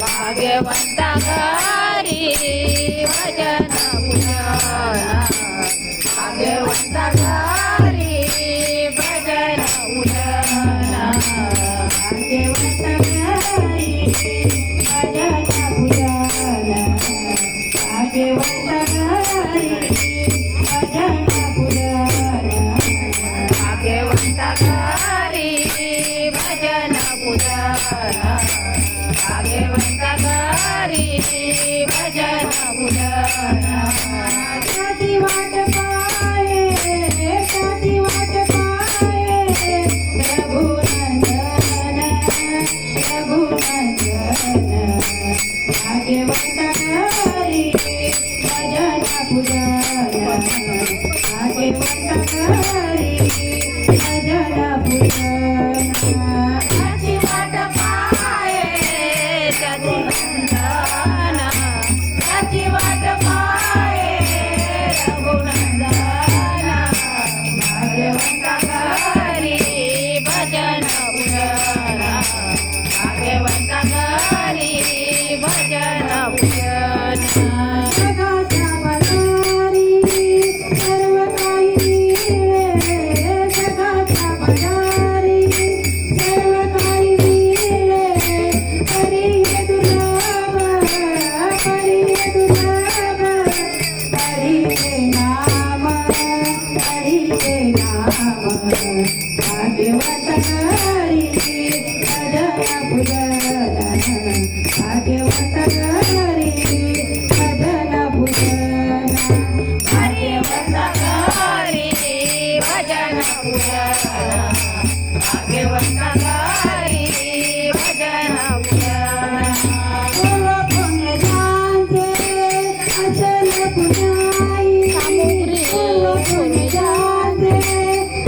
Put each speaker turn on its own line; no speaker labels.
भाग्यवंत घरी भजन उजाला भाग्यवंत घरी
भजन उजाला भाग्यवंत
उदारा भाग्यवंता सारी भजन उदारा
साधी वाट पाये साधी वाट पाये रघुनंदन रघुनंदन. भाग्यवंता सारी भजन उदारा भाग्यवंता सारी भजन उदारा
Bye. Give us the love.